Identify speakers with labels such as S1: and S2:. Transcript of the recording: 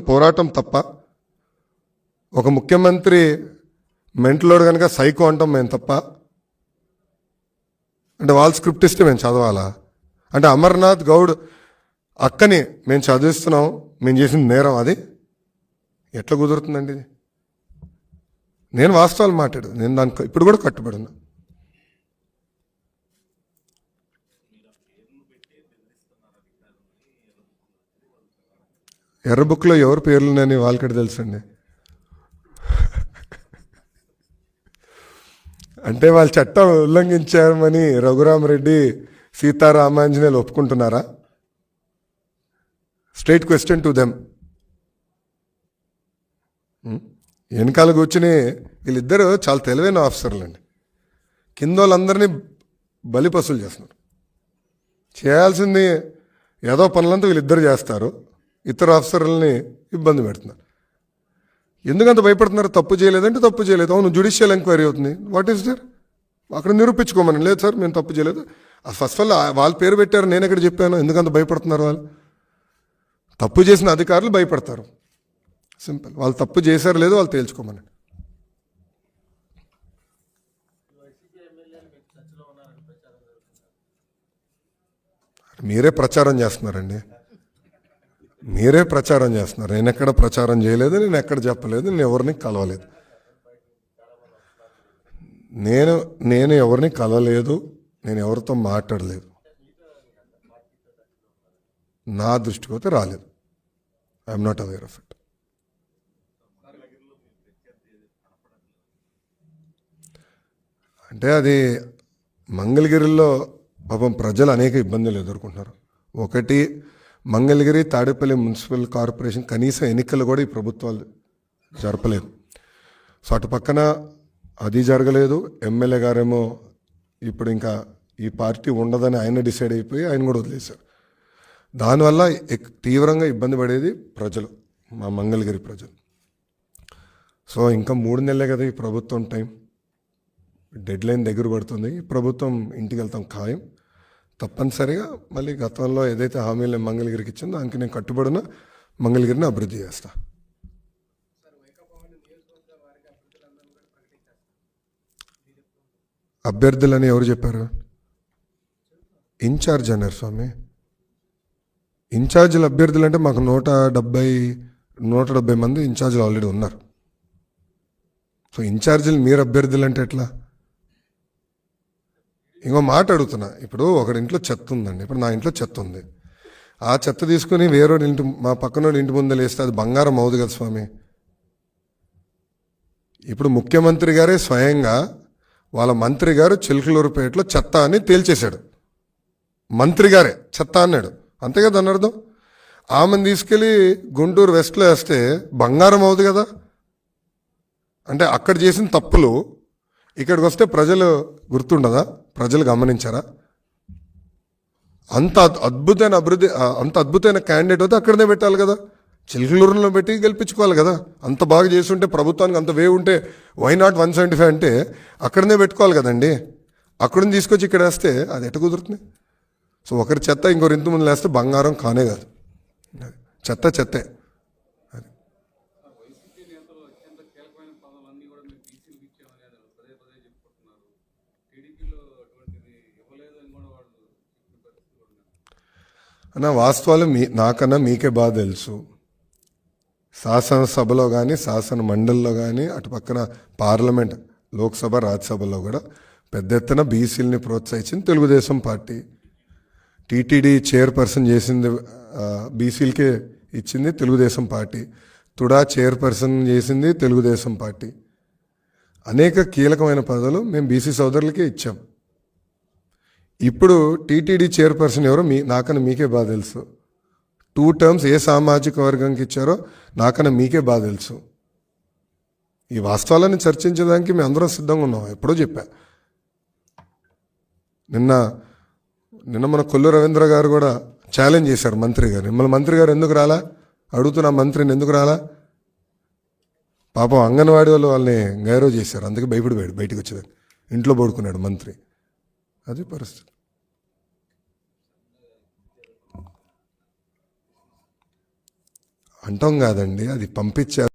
S1: పోరాటం తప్ప ఒక ముఖ్యమంత్రి మెంటలోడు కనుక సైకో అంటాం మేము తప్ప అంటే వాళ్ళ స్క్రిప్ట్ ఇస్తే మేము చదవాలా? అంటే అమర్నాథ్ గౌడ్ అక్కని మేము చదివిస్తున్నాం మేము చేసిన నేరం అది? ఎట్లా కుదురుతుందండి ఇది? నేను వాస్తవాలు మాట్లాడు నేను దానికి ఇప్పుడు కూడా కట్టుబడి ఉన్నా ఎర్ర బుక్లో ఎవరి పేర్లు ఉన్నాయని వాళ్ళకి తెలుసండి. అంటే వాళ్ళు చట్టం ఉల్లంఘించామని Raghurama Reddy Seetharamanjaneyulu ఒప్పుకుంటున్నారా? Straight question to them. వెనకాల కూర్చుని వీళ్ళిద్దరూ చాలా తెలివైన ఆఫీసర్లు అండి కింద వాళ్ళందరినీ బలిపసులు చేస్తున్నారు. చేయాల్సింది ఏదో పనులంతా వీళ్ళిద్దరు చేస్తారు. ఇతర ఆఫీసర్లని ఇబ్బంది పెడుతున్నారు. ఎందుకంత భయపడుతున్నారు? తప్పు చేయలేదంటే తప్పు చేయలేదు. అవును జుడిషియల్ ఎంక్వైరీ అవుతుంది. వాట్ ఈస్ దర్ అక్కడ నిరూపించుకోమని. లేదు సార్ మేము తప్పు చేయలేదు. ఫస్ట్ ఆఫ్ ఆల్ వాళ్ళ పేరు పెట్టారు నేను ఎక్కడ చెప్పాను? ఎందుకంత భయపడుతున్నారు వాళ్ళు? తప్పు చేసిన అధికారులు భయపడతారు. సింపుల్ వాళ్ళు తప్పు చేశారు లేదో వాళ్ళు తేల్చుకోమని. మీరే ప్రచారం చేస్తున్నారండి. మీరే ప్రచారం చేస్తున్నారు. నేను ఎక్కడ ప్రచారం చేయలేదు నేను ఎక్కడ చెప్పలేదు నేను ఎవరిని కలవలేదు. నేను నేను ఎవరిని కలవలేదు నేను ఎవరితో మాట్లాడలేదు. నా దృష్టికి అయితే రాలేదు I'm not aware of it. అంటే అది మంగళగిరిలో పాపం ప్రజలు అనేక ఇబ్బందులు ఎదుర్కొంటున్నారు. ఒకటి మంగళగిరి తాడేపల్లి మున్సిపల్ కార్పొరేషన్ కనీసం ఎన్నికలు కూడా ఈ ప్రభుత్వాలు జరపలేదు. సో అటు పక్కన అది జరగలేదు. ఎమ్మెల్యే గారేమో ఇప్పుడు ఇంకా ఈ పార్టీ ఉండదని ఆయన డిసైడ్ అయిపోయి ఆయన కూడా వదిలేశారు. దానివల్ల ఎక్- తీవ్రంగా ఇబ్బంది పడేది ప్రజలు మా మంగళగిరి ప్రజలు. సో ఇంకా మూడు నెలలే కదా ఈ ప్రభుత్వం టైం. డెడ్ లైన్ దగ్గర పడుతుంది. ఈ ప్రభుత్వం ఇంటికి వెళ్తాం ఖాయం. తప్పనిసరిగా మళ్ళీ గతంలో ఏదైతే హామీలు నేను మంగళగిరికి ఇచ్చిందో దానికి నేను కట్టుబడిన మంగళగిరిని అభివృద్ధి చేస్తా. అభ్యర్థులని ఎవరు చెప్పారు? ఇన్ఛార్జ్ అన్నారు స్వామి. ఇన్ఛార్జీలు అభ్యర్థులు అంటే మాకు నూట డెబ్బై నూట డెబ్బై మంది ఇన్ఛార్జీలు ఆల్రెడీ ఉన్నారు. సో ఇన్ఛార్జీలు మీరు అభ్యర్థులు అంటే ఎట్లా? ఇంకో మాట అడుగుతున్నా. ఇప్పుడు ఒకడి ఇంట్లో చెత్త ఉందండి. ఇప్పుడు నా ఇంట్లో చెత్త ఉంది. ఆ చెత్త తీసుకుని వేరే ఇంటి మా పక్కన ఇంటి ముందు లేస్తే అది బంగారం అవుదు కదా స్వామి. ఇప్పుడు ముఖ్యమంత్రి గారే స్వయంగా వాళ్ళ మంత్రి గారు చిలుకలూరుపేటలో చెత్త అని తేల్చేశాడు. మంత్రి గారే చెత్త అన్నాడు. అంతే కదా అన్నర్థం అర్థం? ఆమెను తీసుకెళ్ళి గుంటూరు వెస్ట్లో వేస్తే బంగారం అవుదు కదా? అంటే అక్కడ చేసిన తప్పులు ఇక్కడికి వస్తే ప్రజలు గుర్తుండదా? ప్రజలు గమనించారా? అంత అద్- అద్భుతమైన అభివృద్ధి అంత అద్భుతమైన క్యాండిడేట్ అయితే అక్కడనే పెట్టాలి కదా. చిలుకలూరులో పెట్టి గెలిపించుకోవాలి కదా. అంత బాగా చేస్తుంటే ప్రభుత్వానికి అంత వే ఉంటే why not one seventy five అంటే అక్కడనే పెట్టుకోవాలి కదండి. అక్కడిని తీసుకొచ్చి ఇక్కడ వేస్తే అది ఎట కుదురుతుంది? సో ఒకరి చెత్త ఇంకొకరి ఇంటి ముందు వేస్తే బంగారం కానే కాదు. చెత్త చెత్తే
S2: వైసీపీ నేతలు అత్యంత కీలకమైన పదవులన్నీ కూడా మీరు బీసీలకు ఇచ్చామని అని పదే పదే చెప్పుకుంటున్నారు టీడీపీలో అటువంటిది ఇవ్వలేదని కూడా వాళ్ళు చెప్పిన పరిస్థితి కూడా ఉంది.
S1: అన్న వాస్తవాలు మీ నాకన్నా మీకే బాగా తెలుసు. శాసనసభలో కానీ శాసన మండలిలో కానీ అటు పక్కన పార్లమెంట్ లోక్సభ రాజ్యసభలో కూడా పెద్ద ఎత్తున బీసీలని ప్రోత్సహించింది తెలుగుదేశం పార్టీ. టీటీడీ చైర్పర్సన్ చేసింది బీసీలకే ఇచ్చింది తెలుగుదేశం పార్టీ. తుడా చైర్పర్సన్ చేసింది తెలుగుదేశం పార్టీ. అనేక కీలకమైన పదవులు మేము బీసీ సోదరులకే ఇచ్చాం. ఇప్పుడు టీటీడీ చైర్పర్సన్ ఎవరో? మీ నాకన్నా మీకే బాగా తెలుసు. టూ టర్మ్స్ ఏ సామాజిక వర్గంకి ఇచ్చారో నాకన్నా మీకే బాగా తెలుసు. ఈ వాస్తవాలను చర్చించడానికి మేము అందరం సిద్ధంగా ఉన్నాం. ఎప్పుడో చెప్పా. నిన్న నిన్న మన కొల్లు రవీంద్ర గారు కూడా ఛాలెంజ్ చేశారు మంత్రి గారు. మిమ్మల్ని మంత్రి గారు ఎందుకు రాలా? అడుగుతున్నా మంత్రిని ఎందుకు రాలా? పాపం అంగన్వాడీ వాళ్ళు వాళ్ళని గైరవ్ చేశారు. అందుకే భయపడిపోయాడు బయటకు వచ్చేదాన్ని. ఇంట్లో పడుకున్నాడు మంత్రి. అది పరిస్థితి. అంటాం కాదండి అది పంపించారు